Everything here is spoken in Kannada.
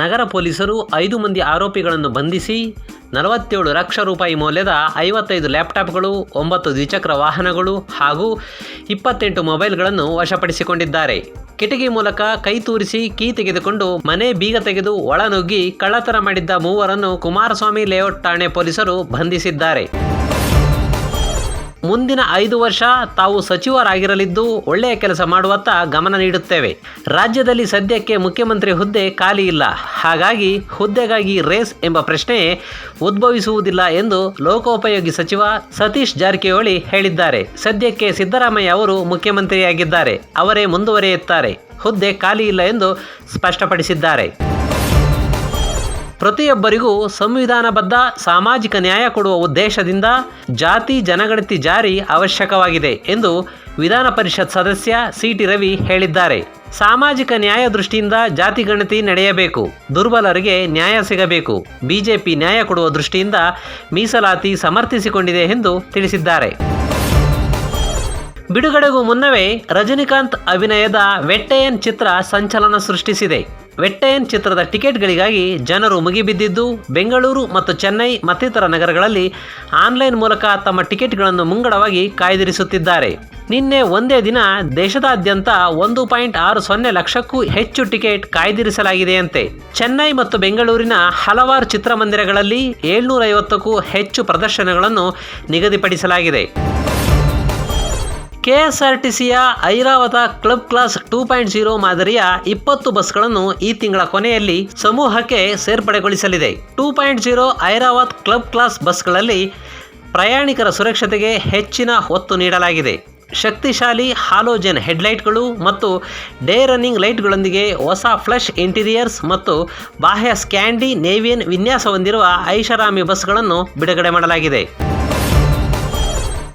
ನಗರ ಪೊಲೀಸರು ಐದು ಮಂದಿ ಆರೋಪಿಗಳನ್ನು ಬಂಧಿಸಿ ನಲವತ್ತೇಳು ಲಕ್ಷ ರೂಪಾಯಿ ಮೌಲ್ಯದ ಐವತ್ತೈದು ಲ್ಯಾಪ್ಟಾಪ್ಗಳು, ಒಂಬತ್ತು ದ್ವಿಚಕ್ರ ವಾಹನಗಳು ಹಾಗೂ ಇಪ್ಪತ್ತೆಂಟು ಮೊಬೈಲ್ಗಳನ್ನು ವಶಪಡಿಸಿಕೊಂಡಿದ್ದಾರೆ. ಕಿಟಕಿ ಮೂಲಕ ಕೈ ತೂರಿಸಿ ಕೀ ತೆಗೆದುಕೊಂಡು ಮನೆ ಬೀಗ ತೆಗೆದು ಒಳನುಗ್ಗಿ ಕಳ್ಳತನ ಮಾಡಿದ್ದ ಮೂವರನ್ನು ಕುಮಾರಸ್ವಾಮಿ ಲೇಔಟ್ ಠಾಣೆ ಪೊಲೀಸರು ಬಂಧಿಸಿದ್ದಾರೆ. ಮುಂದಿನ ಐದು ವರ್ಷ ತಾವು ಸಚಿವರಾಗಿರಲಿದ್ದು ಒಳ್ಳೆಯ ಕೆಲಸ ಮಾಡುವತ್ತ ಗಮನ ನೀಡುತ್ತೇವೆ. ರಾಜ್ಯದಲ್ಲಿ ಸದ್ಯಕ್ಕೆ ಮುಖ್ಯಮಂತ್ರಿ ಹುದ್ದೆ ಖಾಲಿ ಇಲ್ಲ. ಹಾಗಾಗಿ ಹುದ್ದೆಗಾಗಿ ರೇಸ್ ಎಂಬ ಪ್ರಶ್ನೆಯೇ ಉದ್ಭವಿಸುವುದಿಲ್ಲ ಎಂದು ಲೋಕೋಪಯೋಗಿ ಸಚಿವ ಸತೀಶ್ ಜಾರಕಿಹೊಳಿ ಹೇಳಿದ್ದಾರೆ. ಸದ್ಯಕ್ಕೆ ಸಿದ್ದರಾಮಯ್ಯ ಅವರು ಮುಖ್ಯಮಂತ್ರಿಯಾಗಿದ್ದಾರೆ. ಅವರೇ ಮುಂದುವರಿಯುತ್ತಾರೆ. ಹುದ್ದೆ ಖಾಲಿ ಇಲ್ಲ ಎಂದು ಸ್ಪಷ್ಟಪಡಿಸಿದ್ದಾರೆ. ಪ್ರತಿಯೊಬ್ಬರಿಗೂ ಸಂವಿಧಾನಬದ್ಧ ಸಾಮಾಜಿಕ ನ್ಯಾಯ ಕೊಡುವ ಉದ್ದೇಶದಿಂದ ಜಾತಿ ಜನಗಣತಿ ಜಾರಿ ಅವಶ್ಯಕವಾಗಿದೆ ಎಂದು ವಿಧಾನ ಪರಿಷತ್ ಸದಸ್ಯ ಸಿಟಿ ರವಿ ಹೇಳಿದ್ದಾರೆ. ಸಾಮಾಜಿಕ ನ್ಯಾಯ ದೃಷ್ಟಿಯಿಂದ ಜಾತಿ ಗಣತಿ ನಡೆಯಬೇಕು. ದುರ್ಬಲರಿಗೆ ನ್ಯಾಯ ಸಿಗಬೇಕು. ಬಿಜೆಪಿ ನ್ಯಾಯ ಕೊಡುವ ದೃಷ್ಟಿಯಿಂದ ಮೀಸಲಾತಿ ಸಮರ್ಥಿಸಿಕೊಂಡಿದೆ ಎಂದು ತಿಳಿಸಿದ್ದಾರೆ. ಬಿಡುಗಡೆಗೂ ಮುನ್ನವೇ ರಜನಿಕಾಂತ್ ಅಭಿನಯದ ವೆಟ್ಟೆಯನ್ ಚಿತ್ರ ಸಂಚಲನ ಸೃಷ್ಟಿಸಿದೆ. ವೆಟ್ಟೆಯನ್ ಚಿತ್ರದ ಟಿಕೆಟ್ಗಳಿಗಾಗಿ ಜನರು ಮುಗಿಬಿದ್ದಿದ್ದು, ಬೆಂಗಳೂರು ಮತ್ತು ಚೆನ್ನೈ ಮತ್ತಿತರ ನಗರಗಳಲ್ಲಿ ಆನ್ಲೈನ್ ಮೂಲಕ ತಮ್ಮ ಟಿಕೆಟ್ಗಳನ್ನು ಮುಂಗಡವಾಗಿ ಕಾಯ್ದಿರಿಸುತ್ತಿದ್ದಾರೆ. ನಿನ್ನೆ ಒಂದೇ ದಿನ ದೇಶದಾದ್ಯಂತ ಒಂದು ಪಾಯಿಂಟ್ ಆರು ಸೊನ್ನೆ ಲಕ್ಷಕ್ಕೂ ಹೆಚ್ಚು ಟಿಕೆಟ್ ಕಾಯ್ದಿರಿಸಲಾಗಿದೆಯಂತೆ. ಚೆನ್ನೈ ಮತ್ತು ಬೆಂಗಳೂರಿನ ಹಲವಾರು ಚಿತ್ರಮಂದಿರಗಳಲ್ಲಿ ಏಳ್ನೂರೈವತ್ತಕ್ಕೂ ಹೆಚ್ಚು ಪ್ರದರ್ಶನಗಳನ್ನು ನಿಗದಿಪಡಿಸಲಾಗಿದೆ. ಕೆಎಸ್ಆರ್ಟಿಸಿಯ Airavat club class two point zero ಮಾದರಿಯ ಇಪ್ಪತ್ತು ಬಸ್ಗಳನ್ನು ಈ ತಿಂಗಳ ಕೊನೆಯಲ್ಲಿ ಸಮೂಹಕ್ಕೆ ಸೇರ್ಪಡೆಗೊಳಿಸಲಿದೆ. Two point zero Airavat club class ಬಸ್ಗಳಲ್ಲಿ ಪ್ರಯಾಣಿಕರ ಸುರಕ್ಷತೆಗೆ ಹೆಚ್ಚಿನ ಒತ್ತು ನೀಡಲಾಗಿದೆ. ಶಕ್ತಿಶಾಲಿ ಹಾಲೋಜನ್ ಹೆಡ್ಲೈಟ್ಗಳು ಮತ್ತು ಡೇ ರನ್ನಿಂಗ್ ಲೈಟ್ಗಳೊಂದಿಗೆ ಹೊಸ ಫ್ಲಶ್ ಇಂಟೀರಿಯರ್ಸ್ ಮತ್ತು ಬಾಹ್ಯ ಸ್ಕ್ಯಾಂಡಿ ನೇವಿಯನ್ ವಿನ್ಯಾಸ ಹೊಂದಿರುವ ಐಷಾರಾಮಿ ಬಸ್ಗಳನ್ನು ಬಿಡುಗಡೆ ಮಾಡಲಾಗಿದೆ.